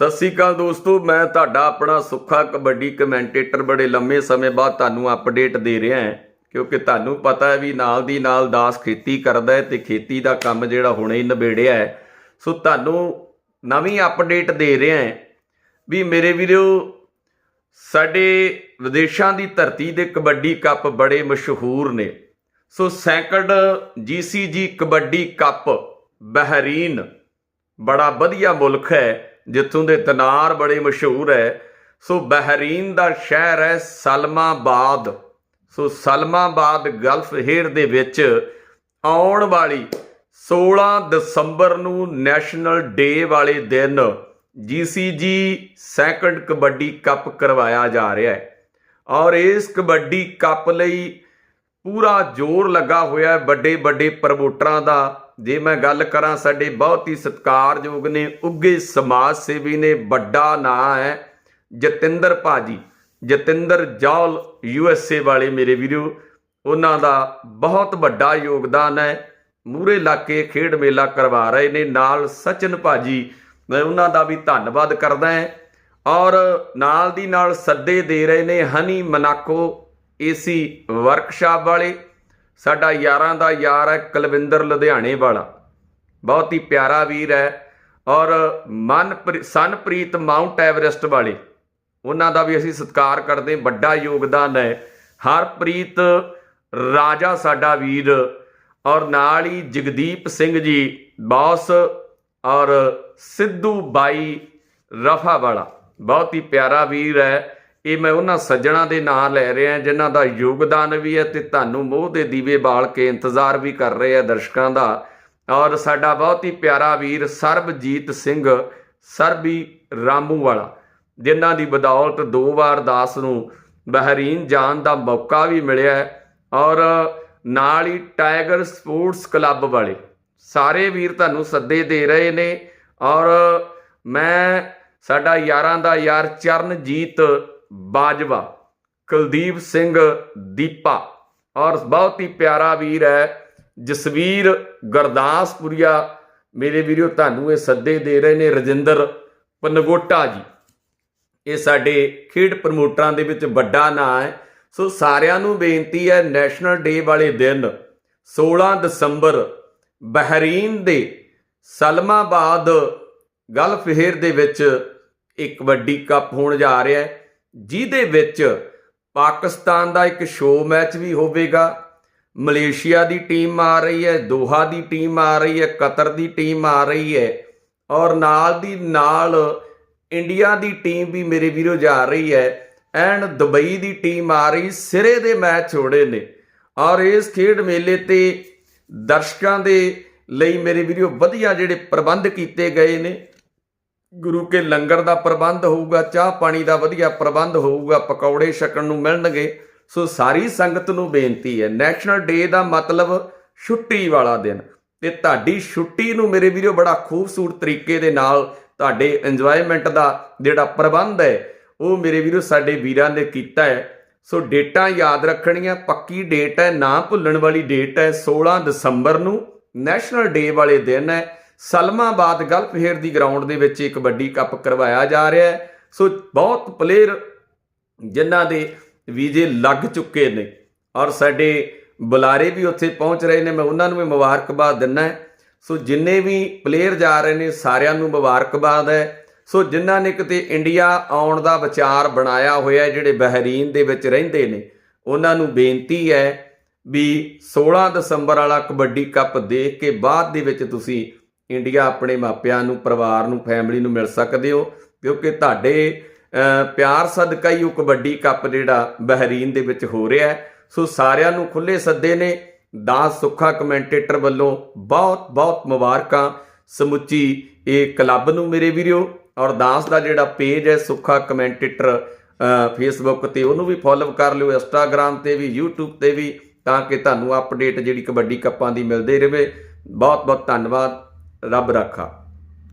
ਸਤਿ ਸ੍ਰੀ ਅਕਾਲ ਦੋਸਤੋ, ਮੈਂ ਤੁਹਾਡਾ ਆਪਣਾ ਸੁੱਖਾ ਕਬੱਡੀ ਕਮੈਂਟੇਟਰ ਬੜੇ ਲੰਮੇ ਸਮੇਂ ਬਾਅਦ ਤੁਹਾਨੂੰ ਅਪਡੇਟ ਦੇ ਰਿਹਾ ਹਾਂ, ਕਿਉਂਕਿ ਤੁਹਾਨੂੰ ਪਤਾ ਹੈ ਵੀ ਨਾਲ ਦੀ ਨਾਲ ਦਾਸ ਖੇਤੀ ਕਰਦਾ ਹੈ ਤੇ ਖੇਤੀ ਦਾ ਕੰਮ ਜਿਹੜਾ ਹੁਣੇ ਹੀ ਨਿਬੇੜਿਆ ਹੈ। ਸੋ ਤੁਹਾਨੂੰ ਨਵੀਂ ਅਪਡੇਟ ਦੇ ਰਿਹਾ ਹਾਂ ਵੀ ਮੇਰੇ ਵੀਰੋ, ਸਾਡੇ ਵਿਦੇਸ਼ਾਂ ਦੀ ਧਰਤੀ ਦੇ ਕਬੱਡੀ ਕੱਪ ਬੜੇ ਮਸ਼ਹੂਰ ਨੇ। So second GCG kabaddi cup Bahrain, ਬੜਾ ਵਧੀਆ ਮੁਲਕ ਹੈ। ਜਿੱਥੋਂ ਦੇ ਤਨਾਰ ਬੜੇ ਮਸ਼ਹੂਰ ਹੈ, ਸੋ ਬਹਿਰੀਨ ਦਾ ਸ਼ਹਿਰ ਹੈ ਸਲਮਾਬਾਦ। ਸੋ ਸਲਮਾਬਾਦ ਗਲਫ ਹੇਰ ਦੇ ਵਿੱਚ ਆਉਣ ਵਾਲੀ 16 ਦਸੰਬਰ ਨੂੰ ਨੈਸ਼ਨਲ ਡੇ ਵਾਲੇ ਦਿਨ ਜੀਸੀਜੀ ਸੈਕੰਡ ਕਬੱਡੀ ਕੱਪ ਕਰਵਾਇਆ ਜਾ ਰਿਹਾ ਹੈ। ਔਰ ਇਸ ਕਬੱਡੀ ਕੱਪ ਲਈ ਪੂਰਾ ਜ਼ੋਰ ਲੱਗਾ ਹੋਇਆ ਹੈ ਵੱਡੇ ਵੱਡੇ ਪ੍ਰਮੋਟਰਾਂ ਦਾ। ਜੇ ਮੈਂ ਗੱਲ ਕਰਾਂ ਸਾਡੇ ਬਹੁਤ ਹੀ ਸਤਿਕਾਰਯੋਗ ਨੇ ਉੱਗੇ ਸਮਾਜ ਸੇਵੀ ਨੇ, ਵੱਡਾ ਨਾਂ ਹੈ ਜਤਿੰਦਰ ਭਾਜੀ। Jatinder Jaul U S A ਵਾਲੇ ਮੇਰੇ ਵੀਰੋ, ਉਹਨਾਂ ਦਾ ਬਹੁਤ ਵੱਡਾ ਯੋਗਦਾਨ ਹੈ। ਮੂਰੇ ਇਲਾਕੇ ਖੇਡ ਮੇਲਾ ਕਰਵਾ ਰਹੇ ਨੇ ਨਾਲ ਸਚਨ ਭਾਜੀ, ਮੈਂ ਉਹਨਾਂ ਦਾ ਵੀ ਧੰਨਵਾਦ ਕਰਦਾ ਹਾਂ। ਔਰ ਨਾਲ ਦੀ ਨਾਲ ਸੱਦੇ ਦੇ ਰਹੇ ਨੇ ਹਨੀ ਮਨਾਕੋ ਏਸੀ ਵਰਕਸ਼ਾਪ ਵਾਲੇ। ਸਾਡਾ ਯਾਰਾਂ ਦਾ ਯਾਰ ਹੈ ਕੁਲਵਿੰਦਰ ਲੁਧਿਆਣੇ ਵਾਲਾ। ਬਹੁਤ ਹੀ ਪਿਆਰਾ ਵੀਰ ਹੈ ਔਰ ਮਨ ਸਨਪ੍ਰੀਤ ਮਾਊਂਟ ਐਵਰੈਸਟ ਵਾਲੇ। ਉਹਨਾਂ ਦਾ ਵੀ ਅਸੀਂ ਸਤਿਕਾਰ ਕਰਦੇ ਵੱਡਾ ਯੋਗਦਾਨ ਹੈ। ਹਰਪ੍ਰੀਤ ਰਾਜਾ ਸਾਡਾ ਵੀਰ ਔਰ ਨਾਲ ਹੀ ਜਗਦੀਪ ਸਿੰਘ ਜੀ, ਬੌਸ ਔਰ ਸਿੱਧੂ ਬਾਈ ਰਫਾ ਵਾਲਾ। ਬਹੁਤ ਹੀ ਪਿਆਰਾ ਵੀਰ ਹੈ। ਇਹ ਮੈਂ ਉਹਨਾਂ ਸੱਜਣਾ ਦੇ ਨਾਂ ਲੈ ਰਿਹਾ, ਜਿਨ੍ਹਾਂ ਦਾ ਯੋਗਦਾਨ ਵੀ ਹੈ ਤੇ ਤੁਹਾਨੂੰ ਮੋਹ ਦੇ ਦੀਵੇ ਬਾਲ ਕੇ ਇੰਤਜ਼ਾਰ ਵੀ ਕਰ ਰਹੇ ਆ ਦਰਸ਼ਕਾਂ ਦਾ। ਔਰ ਸਾਡਾ ਬਹੁਤ ਹੀ ਪਿਆਰਾ ਵੀਰ ਸਰਬਜੀਤ ਸਿੰਘ, ਸਰਬੀ ਰਾਮੂ ਵਾਲਾ ਜਿਨ੍ਹਾਂ ਦੀ ਬਦੌਲਤ ਦੋ ਵਾਰ ਦਾਸ ਨੂੰ ਬਹਿਰੀਨ ਜਾਣ ਦਾ ਮੌਕਾ ਵੀ ਮਿਲਿਆ ਔਰ ਨਾਲ ਹੀ ਟਾਈਗਰ ਸਪੋਰਟਸ ਕਲੱਬ ਵਾਲੇ, ਸਾਰੇ ਵੀਰ ਤੁਹਾਨੂੰ ਸੱਦੇ ਦੇ ਰਹੇ ਨੇ। ਔਰ ਮੈਂ, ਸਾਡਾ ਯਾਰਾਂ ਦਾ ਯਾਰ ਚਰਨਜੀਤ ਬਾਜਵਾ, ਕੁਲਦੀਪ ਸਿੰਘ ਦੀਪਾ। ਔਰ ਬਹੁਤ ਹੀ ਪਿਆਰਾ ਵੀਰ ਹੈ, ਜਸਵੀਰ ਗੁਰਦਾਸਪੁਰੀਆ। ਮੇਰੇ ਵੀਰੋ, ਤੁਹਾਨੂੰ ਇਹ ਸੱਦੇ ਦੇ ਰਹੇ ਨੇ ਰਜਿੰਦਰ ਪਨਗੋਟਾ ਜੀ। ਇਹ ਸਾਡੇ ਖੇਡ ਪ੍ਰਮੋਟਰਾਂ ਦੇ ਵਿੱਚ ਵੱਡਾ ਨਾਂ ਹੈ। ਸੋ ਸਾਰਿਆਂ ਨੂੰ ਬੇਨਤੀ ਹੈ, ਨੈਸ਼ਨਲ ਡੇ ਵਾਲੇ ਦਿਨ 16 ਦਸੰਬਰ ਬਹਿਰੀਨ ਦੇ ਸਲਮਾਬਾਦ ਗਲਫ ਹੇਰ ਦੇ ਵਿੱਚ ਇੱਕ ਵੱਡੀ ਕੱਪ ਹੋਣ ਜਾ ਰਿਹਾ ਹੈ। ਜਿਹਦੇ ਵਿੱਚ ਪਾਕਿਸਤਾਨ ਦਾ ਇੱਕ ਸ਼ੋਅ ਮੈਚ ਵੀ ਹੋਵੇਗਾ। ਮਲੇਸ਼ੀਆ ਦੀ ਟੀਮ ਆ ਰਹੀ ਹੈ, ਦੋਹਾ ਦੀ ਟੀਮ ਆ ਰਹੀ ਹੈ, ਕਤਰ ਦੀ ਟੀਮ ਆ ਰਹੀ ਹੈ ਔਰ ਨਾਲ ਦੀ ਨਾਲ ਇੰਡੀਆ ਦੀ ਟੀਮ ਵੀ ਮੇਰੇ ਵੀਰੋ ਜਾ ਰਹੀ ਹੈ ਐਂਡ ਦੁਬਈ ਦੀ ਟੀਮ ਆ ਰਹੀ, ਸਿਰੇ ਦੇ ਮੈਚ ਹੋੜੇ ਨੇ। ਔਰ ਇਸ ਖੇਡ ਮੇਲੇ ਤੇ ਦਰਸ਼ਕਾਂ ਦੇ ਲਈ ਮੇਰੇ ਵੀਰੋ ਵਧੀਆ ਜਿਹੜੇ ਪ੍ਰਬੰਧ ਕੀਤੇ ਗਏ ਨੇ ਗੁਰੂ ਕੇ ਲੰਗਰ ਦਾ ਪ੍ਰਬੰਧ ਹੋਊਗਾ, ਚਾਹ ਪਾਣੀ ਦਾ ਵਧੀਆ ਪ੍ਰਬੰਧ ਹੋਊਗਾ, ਪਕੌੜੇ ਛਕਣ ਨੂੰ ਮਿਲਣਗੇ। ਸੋ ਸਾਰੀ ਸੰਗਤ ਨੂੰ ਬੇਨਤੀ ਹੈ ਨੈਸ਼ਨਲ ਡੇ ਦਾ ਮਤਲਬ ਛੁੱਟੀ ਵਾਲਾ ਦਿਨ। ਤੇ ਤੁਹਾਡੀ ਛੁੱਟੀ ਨੂੰ ਮੇਰੇ ਵੀਰੋ ਬੜਾ ਖੂਬਸੂਰਤ ਤਰੀਕੇ ਦੇ ਨਾਲ ਤੁਹਾਡੇ ਇੰਜੋਇਮੈਂਟ ਦਾ ਜਿਹੜਾ ਪ੍ਰਬੰਧ ਹੈ, ਉਹ ਮੇਰੇ ਵੀਰੋ ਸਾਡੇ ਵੀਰਾਂ ਨੇ ਕੀਤਾ ਹੈ। ਸੋ ਡੇਟਾਂ ਯਾਦ ਰੱਖਣੀਆਂ, ਪੱਕੀ ਡੇਟ ਹੈ, ਨਾ ਭੁੱਲਣ ਵਾਲੀ ਡੇਟ ਹੈ 16 ਦਸੰਬਰ ਨੂੰ ਨੈਸ਼ਨਲ ਡੇ ਵਾਲੇ ਦਿਨ ਹੈ। ਸਲਮਾਬਾਦ ਗਲਫ ਹੇਰ ਦੀ ਗਰਾਊਂਡ ਦੇ ਵਿੱਚ ਇੱਕ ਵੱਡੀ ਕੱਪ ਕਰਵਾਇਆ ਜਾ ਰਿਹਾ ਹੈ। ਸੋ ਬਹੁਤ ਪਲੇਅਰ ਜਿਨ੍ਹਾਂ ਦੇ ਵੀਜ਼ੇ ਲੱਗ ਚੁੱਕੇ ਨੇ ਔਰ ਸਾਡੇ ਬੁਲਾਰੇ ਵੀ ਉੱਥੇ ਪਹੁੰਚ ਰਹੇ ਨੇ। ਮੈਂ ਉਹਨਾਂ ਨੂੰ ਵੀ ਮੁਬਾਰਕਬਾਦ ਦਿੰਨਾ ਹੈ। ਸੋ ਜਿੰਨੇ ਵੀ ਪਲੇਅਰ ਜਾ ਰਹੇ ਨੇ, ਸਾਰਿਆਂ ਨੂੰ ਮੁਬਾਰਕਬਾਦ ਹੈ। ਸੋ ਜਿਨ੍ਹਾਂ ਨੇ ਕਿਤੇ ਇੰਡੀਆ ਆਉਣ ਦਾ ਵਿਚਾਰ ਬਣਾਇਆ ਹੋਇਆ ਜਿਹੜੇ ਬਹਿਰੀਨ ਦੇ ਵਿੱਚ ਰਹਿੰਦੇ ਨੇ, ਉਹਨਾਂ ਨੂੰ ਬੇਨਤੀ ਹੈ ਵੀ 16 ਦਸੰਬਰ ਵਾਲਾ ਕਬੱਡੀ ਕੱਪ ਦੇਖ ਕੇ ਬਾਅਦ ਦੇ ਵਿੱਚ ਤੁਸੀਂ ਇੰਡੀਆ ਆਪਣੇ ਮਾਪਿਆਂ ਨੂੰ, ਪਰਿਵਾਰ ਨੂੰ ਫੈਮਿਲੀ ਨੂੰ ਮਿਲ ਸਕਦੇ ਹੋ, ਕਿਉਂਕਿ ਤੁਹਾਡੇ ਪਿਆਰ ਸਦਕਾ ਹੀ ਉਹ ਕਬੱਡੀ ਕੱਪ ਜਿਹੜਾ ਬਹਿਰੀਨ ਦੇ ਵਿੱਚ ਹੋ ਰਿਹਾ ਹੈ। ਸੋ ਸਾਰਿਆਂ ਨੂੰ ਖੁੱਲੇ ਸੱਦੇ ਨੇ, ਦਾਸ ਸੁੱਖਾ ਕਮੈਂਟੇਟਰ ਵੱਲੋਂ ਬਹੁਤ ਬਹੁਤ ਮੁਬਾਰਕਾਂ। ਸਮੁੱਚੀ ਇਹ ਕਲੱਬ ਨੂੰ ਮੇਰੇ ਵੀਰੋ, ਔਰ ਦਾਸ ਦਾ ਜਿਹੜਾ ਪੇਜ ਹੈ ਸੁੱਖਾ ਕਮੈਂਟੇਟਰ ਫੇਸਬੁੱਕ ਤੇ ਉਹਨੂੰ ਵੀ ਫੋਲੋ ਕਰ ਲਿਓ ਇੰਸਟਾਗ੍ਰam ਤੇ ਵੀ, YouTube ਤੇ ਵੀ, ਤਾਂ ਕਿ ਤੁਹਾਨੂੰ ਅਪਡੇਟ ਜਿਹੜੀ ਕਬੱਡੀ ਕੱਪਾਂ ਦੀ ਮਿਲਦੇ ਰਹੇ। ਬਹੁਤ ਬਹੁਤ ਧੰਨਵਾਦ। Rabrakha.